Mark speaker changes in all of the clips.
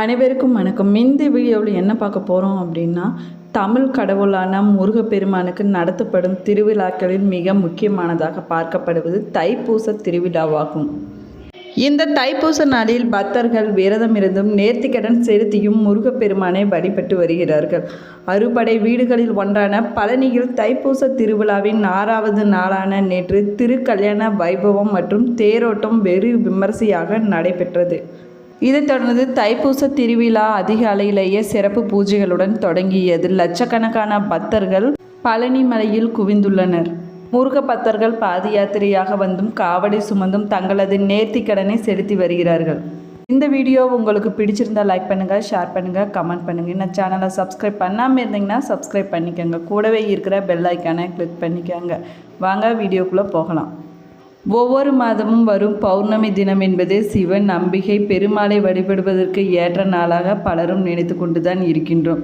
Speaker 1: அனைவருக்கும் வணக்கம். இந்த வீடியோவில் என்ன பார்க்க போகிறோம் அப்படின்னா தமிழ் கடவுளான முருகப்பெருமானுக்கு நடத்தப்படும் திருவிழாக்களில் மிக முக்கியமானதாக பார்க்கப்படுவது தைப்பூச திருவிழாவாகும். இந்த தைப்பூச நாளில் பக்தர்கள் விரதம் இருந்தும் நேர்த்திக்கடன் செலுத்தியும் முருகப்பெருமானை வழிபட்டு வருகிறார்கள். அறுபடை வீடுகளில் ஒன்றான பழனியில் தைப்பூச திருவிழாவின் ஆறாவது நாளான நேற்று திருக்கல்யாண வைபவம் மற்றும் தேரோட்டம் வெறு விமரிசையாக நடைபெற்றது. இதைத் தொடர்ந்து தைப்பூச திருவிழா அதிகாலையிலேயே சிறப்பு பூஜைகளுடன் தொடங்கியது. லட்சக்கணக்கான பக்தர்கள் பழனி மலையில் குவிந்துள்ளனர். முருக பக்தர்கள் பாத யாத்திரையாக வந்தும் காவடி சுமந்தும் தங்களது நேர்த்திக்கடனை செலுத்தி வருகிறார்கள். இந்த வீடியோ உங்களுக்கு பிடிச்சிருந்தா லைக் பண்ணுங்கள் ஷேர் பண்ணுங்கள் கமெண்ட் பண்ணுங்கள் இந்த சேனலை சப்ஸ்கிரைப் பண்ணாமல் இருந்தீங்கன்னா சப்ஸ்கிரைப் பண்ணிக்கோங்க. கூடவே இருக்கிற பெல் ஐக்கானை கிளிக் பண்ணிக்கோங்க. வாங்க வீடியோக்குள்ளே போகலாம். ஒவ்வொரு மாதமும் வரும் பௌர்ணமி தினம் என்பது சிவன் நம்பிக்கை பெருமாளை வழிபடுவதற்கு ஏற்ற நாளாக பலரும் நினைத்து கொண்டுதான் இருக்கின்றோம்.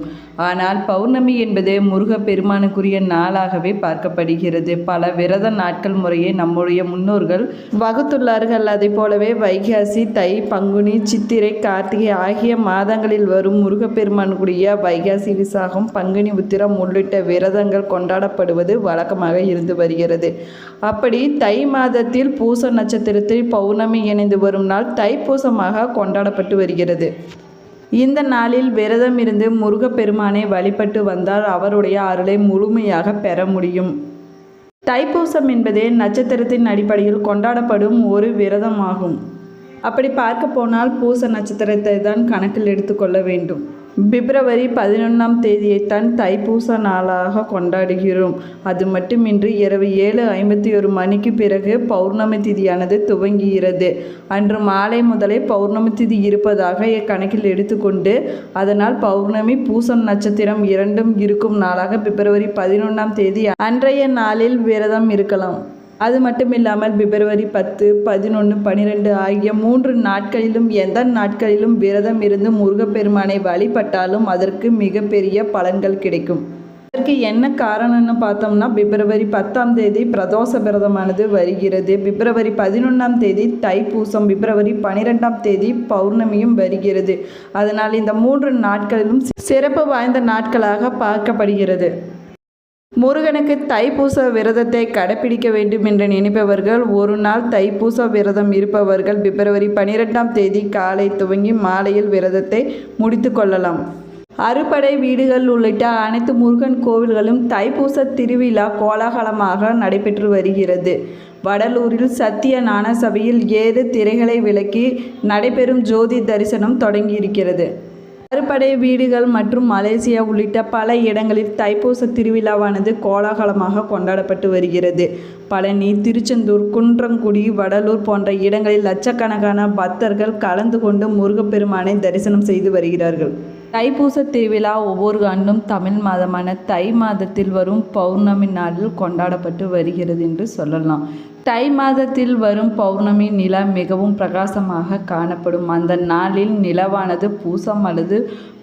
Speaker 1: ஆனால் பௌர்ணமி என்பது முருக பெருமானுக்குரிய நாளாகவே பார்க்கப்படுகிறது. பல விரத நாட்கள் முறையே நம்முடைய முன்னோர்கள் வகுத்துள்ளார்கள். அதை போலவே வைகாசி தை பங்குனி சித்திரை கார்த்திகை ஆகிய மாதங்களில் வரும் முருகப்பெருமானுக்குரிய வைகாசி விசாகம் பங்குனி உத்திரம் உள்ளிட்ட விரதங்கள் கொண்டாடப்படுவது வழக்கமாக இருந்து வருகிறது. அப்படி தை மாதத்தில் பூச நட்சத்திரத்தில் பௌர்ணமி இணைந்து வரும் நாள் தைப்பூசமாக கொண்டாடப்பட்டு வருகிறது. இந்த நாளில் விரதம் இருந்து முருகப்பெருமானை வழிபட்டு வந்தால் அவருடைய அருளை முழுமையாக பெற முடியும். தைப்பூசம் என்பதே நட்சத்திரத்தின் அடிப்படையில் கொண்டாடப்படும் ஒரு விரதமாகும். அப்படி பார்க்க போனால் பூச நட்சத்திரத்தை தான் கணக்கில் எடுத்துக்கொள்ள வேண்டும். பிப்ரவரி பதினொன்றாம் தேதியைத்தான் தைப்பூச நாளாக கொண்டாடுகிறோம். அது மட்டுமின்றி இரவு ஏழு ஐம்பத்தி ஒரு மணிக்கு பிறகு பௌர்ணமி திதியானது துவங்குகிறது. அன்று மாலை முதலே பௌர்ணமி திதி இருப்பதாக கணக்கில் எடுத்துக்கொண்டு அதனால் பௌர்ணமி பூசம் நட்சத்திரம் இரண்டும் இருக்கும் நாளாக பிப்ரவரி பதினொன்றாம் தேதி அன்றைய நாளில் விரதம் இருக்கலாம். அது மட்டும் இல்லாமல் பிப்ரவரி பத்து பதினொன்று பன்னிரெண்டு ஆகிய மூன்று நாட்களிலும் எந்த நாட்களிலும் விரதம் இருந்து முருகப்பெருமானை வழிபட்டாலும் அதற்கு மிகப்பெரிய பலன்கள் கிடைக்கும். அதற்கு என்ன காரணம்னு பார்த்தோம்னா பிப்ரவரி பத்தாம் தேதி பிரதோஷ விரதமானது வருகிறது. பிப்ரவரி பதினொன்றாம் தேதி தைப்பூசம் பிப்ரவரி பனிரெண்டாம் தேதி பௌர்ணமியும் வருகிறது. அதனால் இந்த மூன்று நாட்களிலும் சிறப்பு வாய்ந்த நாட்களாக பார்க்கப்படுகிறது. முருகனுக்கு தைப்பூச விரதத்தை கடைப்பிடிக்க வேண்டும் என்று நினைப்பவர்கள் ஒரு நாள் தைப்பூச விரதம் இருப்பவர்கள் பிப்ரவரி பனிரெண்டாம் தேதி காலை துவங்கி மாலையில் விரதத்தை முடித்து கொள்ளலாம். அறுபடை வீடுகள் உள்ளிட்ட அனைத்து முருகன் கோவில்களும் தைப்பூச திருவிழா கோலாகலமாக நடைபெற்று வருகிறது. வடலூரில் சத்திய ஞான சபையில் ஏறு திரைகளை விலக்கி நடைபெறும் ஜோதி தரிசனம் தொடங்கியிருக்கிறது. அறுபடை வீடுகள் மற்றும் மலேசியா உள்ளிட்ட பல இடங்களில் தைப்பூச திருவிழாவானது கோலாகலமாக கொண்டாடப்பட்டு வருகிறது. பழனி திருச்செந்தூர் குன்றங்குடி வடலூர் போன்ற இடங்களில் லட்சக்கணக்கான பக்தர்கள் கலந்து கொண்டு முருகப்பெருமானை தரிசனம் செய்து வருகிறார்கள். தைப்பூச திருவிழா ஒவ்வொரு ஆண்டும் தமிழ் மாதமான தை மாதத்தில் வரும் பௌர்ணமி நாளில் கொண்டாடப்பட்டு வருகிறது என்று சொல்லலாம். தை மாதத்தில் வரும் பௌர்ணமி நிலா மிகவும் பிரகாசமாக காணப்படும். அந்த நாளில் நிலவானது பூசம் அல்லது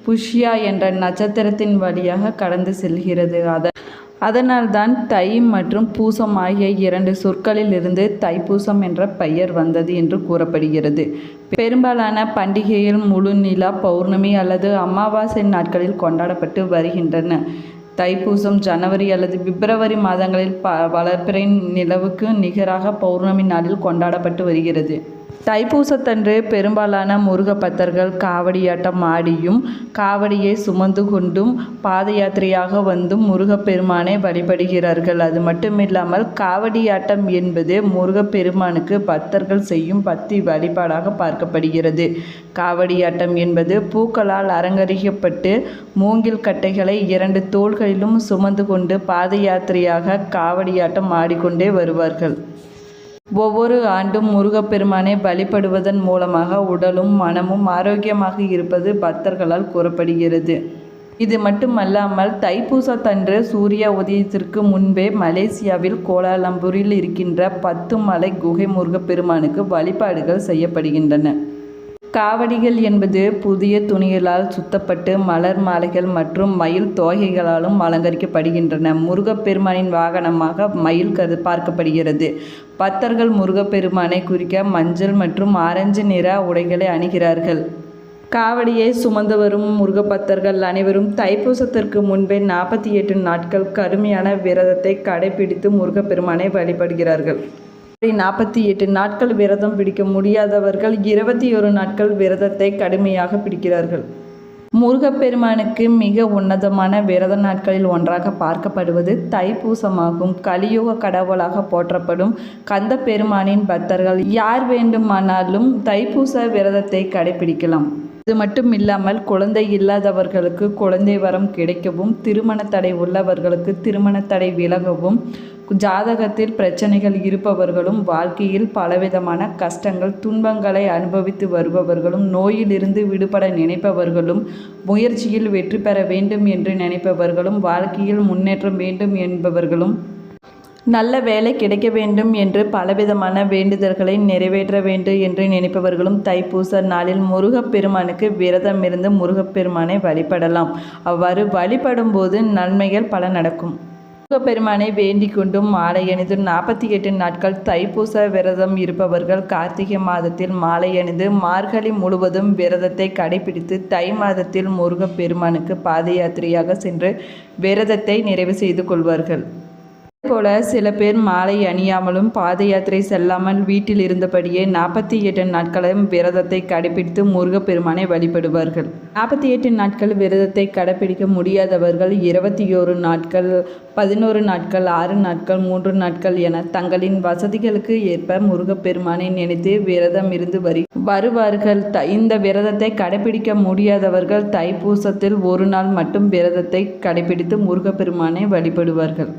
Speaker 1: புஷ்யா என்ற நட்சத்திரத்தின் வழியாக கடந்து செல்கிறது. அத அதனால்தான் தை மற்றும் பூசம் ஆகிய இரண்டு சொற்களில் இருந்து தைப்பூசம் என்ற பெயர் வந்தது என்று கூறப்படுகிறது. பெரும்பாலான பண்டிகைகள் முழு நிலா பௌர்ணமி அல்லது அமாவாசை நாட்களில் கொண்டாடப்பட்டு வருகின்றன. தைப்பூசம் ஜனவரி அல்லது பிப்ரவரி மாதங்களில் ப வளர்ப்பிறை நிலவுக்கு நிகராக பௌர்ணமி நாளில் கொண்டாடப்பட்டு வருகிறது. தைப்பூசத்தன்று பெரும்பாலான முருக பக்தர்கள் காவடியாட்டம் ஆடியும் காவடியை சுமந்து கொண்டும் பாத யாத்திரையாக வந்தும் முருகப்பெருமானை வழிபடுகிறார்கள். அது மட்டுமில்லாமல் காவடியாட்டம் என்பது முருகப்பெருமானுக்கு பக்தர்கள் செய்யும் பக்தி வழிபாடாக பார்க்கப்படுகிறது. காவடியாட்டம் என்பது பூக்களால் அலங்கரிக்கப்பட்டு மூங்கில் கட்டைகளை இரண்டு தோள்களிலும் சுமந்து கொண்டு பாத யாத்திரையாக காவடியாட்டம் ஆடிக்கொண்டே வருவார்கள். ஒவ்வொரு ஆண்டும் முருகப்பெருமானை வழிபடுவதன் மூலமாக உடலும் மனமும் ஆரோக்கியமாக இருப்பது பக்தர்களால் கூறப்படுகிறது. இது மட்டுமல்லாமல் தைப்பூசத்தன்று சூரிய உதயத்திற்கு முன்பே மலேசியாவில் கோலாலம்பூரில் இருக்கின்ற பத்து மலை குகை முருகப்பெருமானுக்கு வழிபாடுகள் செய்யப்படுகின்றன. காவடிகள் என்பது புதிய துணிகளால் சுத்தப்பட்டு மலர் மாலைகள் மற்றும் மயில் தோகைகளாலும் அலங்கரிக்கப்படுகின்றன. முருகப்பெருமானின் வாகனமாக மயில் கது பார்க்கப்படுகிறது. பக்தர்கள் முருகப்பெருமானை குறிக்க மஞ்சள் மற்றும் ஆரஞ்சு நிற உடைகளை அணிகிறார்கள். காவடியை சுமந்து வரும் முருகபக்தர்கள் அனைவரும் தைப்பூசத்திற்கு முன்பே நாற்பத்தி எட்டு நாட்கள் கடுமையான விரதத்தை கடைபிடித்து முருகப்பெருமானை வழிபடுகிறார்கள். நாற்பத்தி எட்டு நாட்கள் விரதம் பிடிக்க முடியாதவர்கள் இருபத்தி ஒரு நாட்கள் விரதத்தை கடுமையாக பிடிக்கிறார்கள். முருகப்பெருமானுக்கு மிக உன்னதமான விரத நாட்களில் ஒன்றாக பார்க்கப்படுவது தைப்பூசமாகும். கலியுக கடவுளாக போற்றப்படும் கந்த பெருமானின் பக்தர்கள் யார் வேண்டுமானாலும் தைப்பூச விரதத்தை கடைபிடிக்கலாம். இது மட்டும் இல்லாமல் குழந்தை இல்லாதவர்களுக்கு குழந்தை வரம் கிடைக்கவும் திருமண தடை உள்ளவர்களுக்கு திருமண தடை விலகவும் ஜாதகத்தில் பிரச்சனைகள் இருப்பவர்களும் வாழ்க்கையில் பலவிதமான கஷ்டங்கள் துன்பங்களை அனுபவித்து வருபவர்களும் நோயிலிருந்து விடுபட நினைப்பவர்களும் முயற்சியில் வெற்றி பெற வேண்டும் என்று நினைப்பவர்களும் வாழ்க்கையில் முன்னேற்றம் வேண்டும் என்பவர்களும் நல்ல வேலை கிடைக்க வேண்டும் என்று பலவிதமான வேண்டுதல்களை நிறைவேற்ற வேண்டும் என்று நினைப்பவர்களும் தைப்பூச நாளில் முருகப்பெருமானுக்கு விரதம் இருந்து முருகப்பெருமானை வழிபடலாம். அவ்வாறு வழிபடும் போது நன்மைகள் பல நடக்கும். முருகப்பெருமானை வேண்டிக் கொண்டும் மாலை அணிந்து நாற்பத்தி எட்டு நாட்கள் தைப்பூச விரதம் இருப்பவர்கள் கார்த்திகை மாதத்தில் மாலை அணிந்து மார்கழி முழுவதும் விரதத்தை கடைபிடித்து தை மாதத்தில் முருகப்பெருமானுக்கு பாத யாத்திரையாக சென்று விரதத்தை நிறைவு செய்து கொள்வார்கள். போல சில பேர் மாலை அணியாமலும் பாத யாத்திரை செல்லாமல் வீட்டில் இருந்தபடியே நாற்பத்தி எட்டு நாட்களும் விரதத்தை கடைபிடித்து முருகப்பெருமானை வழிபடுவார்கள். நாற்பத்தி எட்டு நாட்கள் விரதத்தை கடைபிடிக்க முடியாதவர்கள் இருபத்தி ஓரு நாட்கள் பதினோரு நாட்கள் ஆறு நாட்கள் மூன்று நாட்கள் என தங்களின் வசதிகளுக்கு ஏற்ப முருகப்பெருமானை நினைத்து விரதம் இருந்து வரி வருவார்கள். த இந்த விரதத்தை கடைபிடிக்க முடியாதவர்கள் தைப்பூசத்தில் ஒரு நாள் மட்டும் விரதத்தை கடைபிடித்து முருகப்பெருமானை வழிபடுவார்கள்.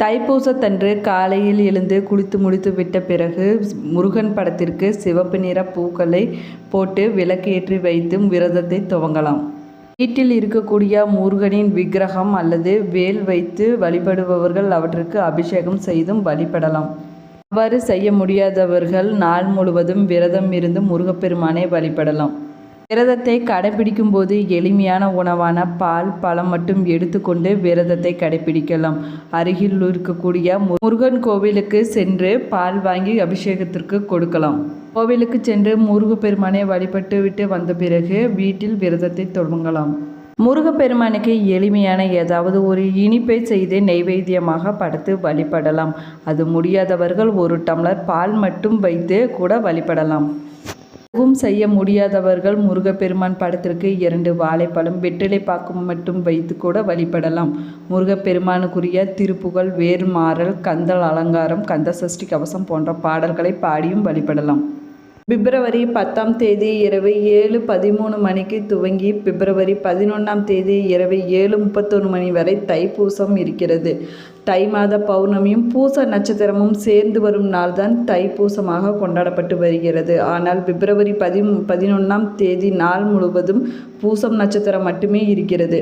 Speaker 1: தைப்பூசத்தன்று காலையில் எழுந்து குளித்து முடித்து விட்ட பிறகு முருகன் படத்திற்கு சிவப்பு நிற பூக்களை போட்டு விளக்கேற்றி வைத்து விரதத்தை துவங்கலாம். வீட்டில் இருக்கக்கூடிய முருகனின் விக்கிரகம் அல்லது வேல் வைத்து வழிபடுபவர்கள் அவற்றுக்கு அபிஷேகம் செய்தும் வழிபடலாம். அவ்வாறு செய்ய முடியாதவர்கள் நாள் முழுவதும் விரதம் இருந்து முருகப்பெருமானை வழிபடலாம். விரதத்தை கடைபிடிக்கும் போது எளிமையான உணவான பால் பழம் மட்டும் எடுத்துக்கொண்டு விரதத்தை கடைபிடிக்கலாம் அருகில் இருக்கக்கூடிய முருகன் கோவிலுக்கு சென்று பால் வாங்கி அபிஷேகத்திற்கு கொடுக்கலாம். கோவிலுக்கு சென்று முருகப்பெருமானை வழிபட்டு விட்டு வந்த பிறகு வீட்டில் விரதத்தை தொடங்கலாம். முருகப்பெருமானுக்கு எளிமையான ஏதாவது ஒரு இனிப்பை செய்து நெய்வேத்தியமாக படுத்து வழிபடலாம். அது முடியாதவர்கள் ஒரு டம்ளர் பால் மட்டும் வைத்து கூட வழிபடலாம். எதுவும் செய்ய முடியாதவர்கள் முருகப்பெருமான் படத்திற்கு இரண்டு வாழைப்பழம் வெற்றிலை பாக்கு மட்டும் வைத்து கூட வழிபடலாம். முருகப்பெருமானுக்குரிய திருப்புகழ் வேர்மாறல் கந்தல் அலங்காரம் கந்த சஷ்டி கவசம் போன்ற பாடல்களை பாடியும் வழிபடலாம். பிப்ரவரி பத்தாம் தேதி இரவு ஏழு பதிமூணு மணிக்கு துவங்கி பிப்ரவரி பதினொன்றாம் தேதி இரவு ஏழு முப்பத்தொன்று மணி வரை தைப்பூசம் இருக்கிறது. தை மாத பௌர்ணமியும் பூச நட்சத்திரமும் சேர்ந்து வரும் நாள்தான் தைப்பூசமாக கொண்டாடப்பட்டு வருகிறது. ஆனால் பிப்ரவரி பதி பதினொன்றாம் தேதி நாள் முழுவதும் பூசம் நட்சத்திரம் மட்டுமே இருக்கிறது.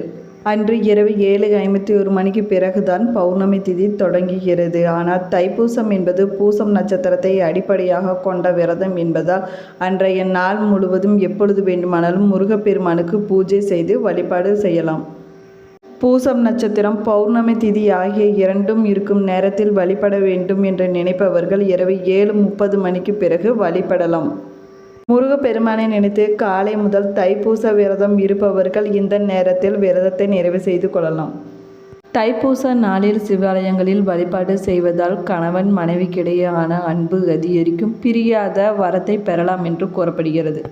Speaker 1: அன்று இரவு ஏழு ஐம்பத்தி ஒரு மணிக்கு பிறகுதான் பௌர்ணமி திதி தொடங்குகிறது. ஆனால் தைப்பூசம் என்பது பூசம் நட்சத்திரத்தை அடிப்படையாக கொண்ட விரதம் என்பதால் அன்றைய நாள் முழுவதும் எப்பொழுது வேண்டுமானாலும் முருகப்பெருமானுக்கு பூஜை செய்து வழிபாடு செய்யலாம். பூசம் நட்சத்திரம் பௌர்ணமி திதி ஆகிய இரண்டும் இருக்கும் நேரத்தில் வழிபட வேண்டும் என்று நினைப்பவர்கள் இரவு ஏழு முப்பது மணிக்கு பிறகு வழிபடலாம். முருகப்பெருமானை நினைத்து காலை முதல் தைப்பூச விரதம் இருப்பவர்கள் இந்த நேரத்தில் விரதத்தை நிறைவு செய்து கொள்ளலாம். தைப்பூச நாளில் சிவாலயங்களில் வழிபாடு செய்வதால் கணவன் மனைவிக்கிடையேயான அன்பு அதிகரிக்கும். பிரியாத வரத்தை பெறலாம் என்று கூறப்படுகிறது.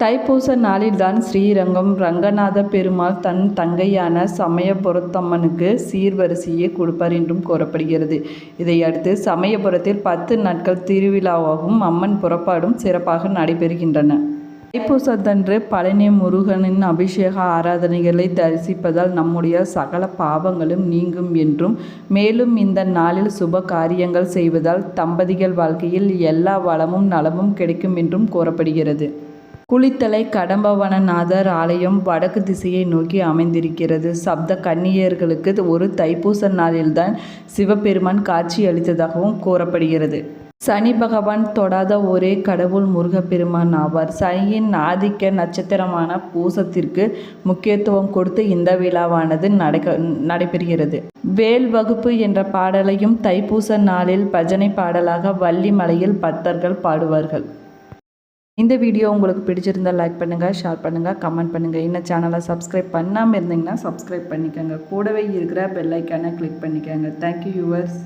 Speaker 1: தைப்பூச நாளில்தான் ஸ்ரீரங்கம். ரங்கநாத பெருமாள் தன் தங்கையான சமயபுரத்தம்மனுக்கு சீர்வரிசையை கொடுப்பார் என்றும் கூறப்படுகிறது. இதையடுத்து சமயபுரத்தில் பத்து நாட்கள் திருவிழாவாகவும் அம்மன் புறப்பாடும் சிறப்பாக நடைபெறுகின்றன. தைப்பூசத்தன்று பழனி முருகனின் அபிஷேக ஆராதனைகளை தரிசிப்பதால் நம்முடைய சகல பாவங்களும் நீங்கும் என்றும் மேலும் இந்த நாளில் சுப காரியங்கள் செய்வதால் தம்பதிகள் வாழ்க்கையில் எல்லா வளமும் நலமும் கிடைக்கும் என்றும் கூறப்படுகிறது. குளித்தலை கடம்பவனநாதர் ஆலயம் வடக்கு திசையை நோக்கி அமைந்திருக்கிறது. சப்த கன்னியர்களுக்கு ஒரு தைப்பூச நாளில்தான் சிவபெருமான் காட்சி அளித்ததாகவும் கூறப்படுகிறது. சனி பகவான் தொடாத ஒரே கடவுள் முருகப்பெருமான் ஆவார். சனியின் ஆதிக்க நட்சத்திரமான பூசத்திற்கு முக்கியத்துவம் கொடுத்து இந்த விழாவானது நடக்க நடைபெறுகிறது. வேல் வகுப்பு என்ற பாடலையும் தைப்பூச நாளில் பஜனை பாடலாக வள்ளிமலையில் பக்தர்கள் பாடுவார்கள். இந்த வீடியோ உங்களுக்கு பிடிச்சிருந்தா லைக் பண்ணுங்கள் ஷேர் பண்ணுங்கள் கமெண்ட் பண்ணுங்கள் இன்னும் சேனலை சப்ஸ்கிரைப் பண்ணாமல் இருந்தீங்கன்னா சப்ஸ்கிரைப் பண்ணிக்கோங்க. கூடவே இருக்கிற பெல் கிளிக் பண்ணிக்கோங்க. Thank you yours